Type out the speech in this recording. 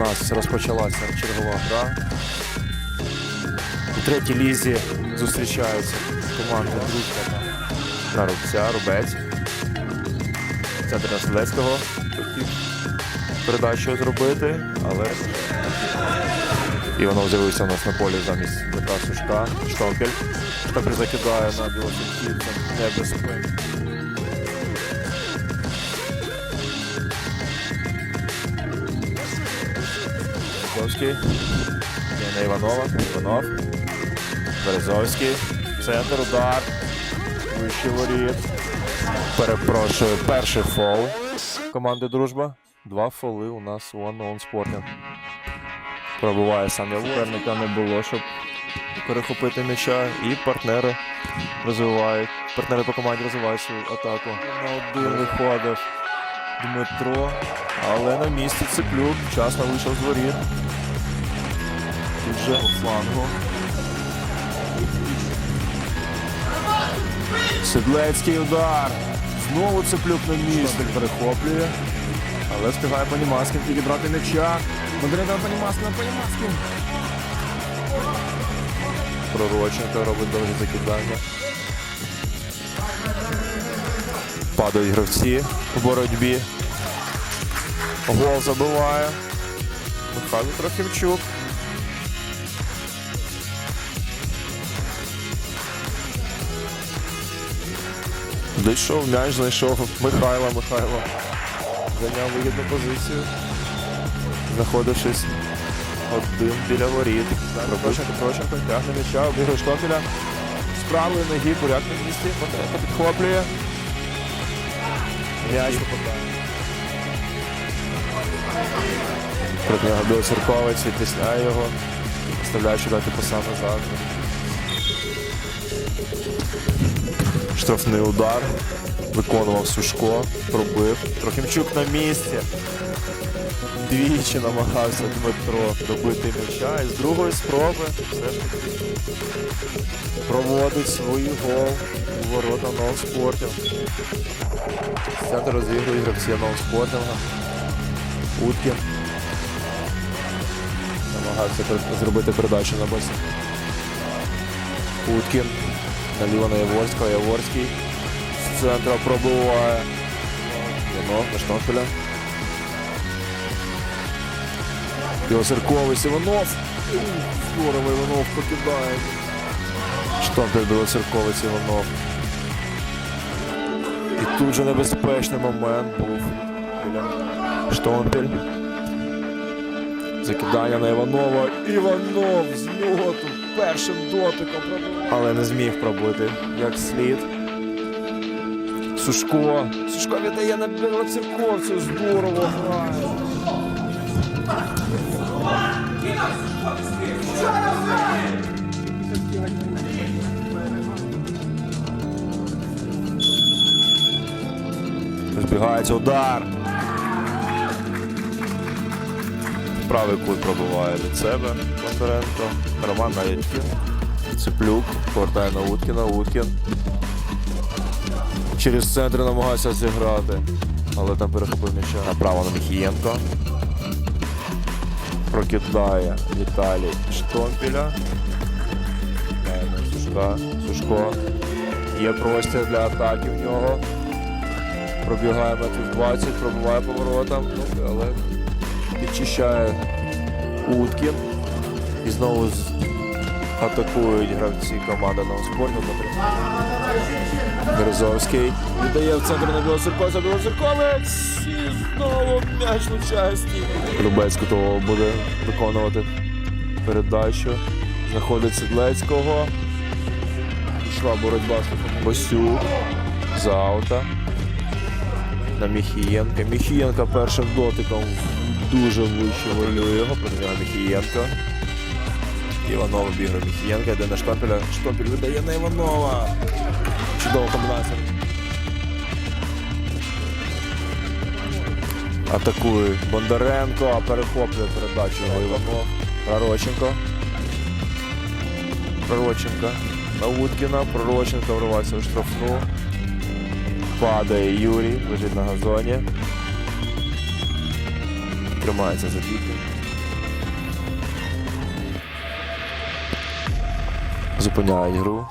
ось розпочалася чергова гра. У третій лізі зустрічаються команди Дружба та Рубця, Рубець. Центр Населецького хотів передачу зробити, але Іванов з'явився у нас на полі замість Дмитра Сушка. Штомпель. Штомпель закидає на білосерківця. Небезпечно. Березовський. На Іванова. Іванов. Березовський. Центр, удар. Вищий воріт. Перепрошую, перший фол команди Дружба. Два фоли у нас у Unknown Sporting. Пробуває сам Явор. Суперника не було, щоб перехопити м'яча. І партнери розвивають. Партнери по команді розвивають свою атаку. На один виходив Дмитро, але на місці Циплюк. Вчасно вийшов з воріт. Тут же у флангу. Седлецький удар. Знову Циплюк на місці. Перехоплює. Але встигає Панімаскін підібрати м'яча. Мандарина Панімаскіна, Панімаскін. Пророченко робить довге закидання. Падають гравці у боротьбі. Гол забиває. Михайло Трохимчук. Дійшов м'яч, знайшов Михайла. Михайло зайняв вигідну позицію, знаходившись один біля воріт. Проченко, Проченко тягне м'яча, обігрує Штокеля. З правої ноги, на місці, Бондаренко підхоплює. М'яч попадає. Проти нього Білоцерковець відтисняє його, вставляючи дати паса назад. Штрафний удар. Виконував Сушко, пробив. Трохимчук на місці. Двічі намагався Дмитро добити м'яча. І з другої спроби все ж таки проводить свій гол у ворота Ноунспортінг. З центру розігрують гравці Ноунспортінга. Уткін. Намагався зробити передачу на басі. Уткін. Наліво на Яворського. Яворський. З центра пробиває. Іванов на штампеля. Білоцерковець Іванов. Здорово Іванов покидає. Штампель Білоцерковець Іванов. І тут же небезпечний момент був Штомпель. Закидання на Іванова. Іванов з льоту першим дотиком пробив. Але не зміг пробити як слід. Сушко. Сушко віддає на білоцерковцю. Здорово грає. Збігається удар. Правий кут пробиває від себе Бондаренко. Роман Наєткін. Цеплюк. Повертає на Уткіна. Уткін. Через центр намагався зіграти. Але там перехопив м'яча. Направо на Міхієнко. Прокидає Віталій Штомпіля. Сушка. Сушко. Є простір для атаки в нього. Пробігає метрів 20, пробиває поворотом, ну, але підчищає Уткін. І знову атакують гравці команди Новоспорту. Березовський віддає в центр на Білоцерковця. Білоцерковець і знову м'яч влучає в. Любець готово буде виконувати передачу. Знаходить Седлецького. Пішла боротьба з Босюк. З аута. На Міхієнка. Міхієнка першим дотиком дуже влучно його. Проти Міхієнко. Іванов обігрує Міхієнка, йде на Штомпеля. Штомпель видає на Іванова. Чудова комбінація. Атакує Бондаренко, а перехоплює передачу Іванов. Пророченко. Пророченко. На Уткіна. Пророченко вривається у штрафну. Падає Юрій, лежить на газоні тримається за двійку. Зупиняє гру.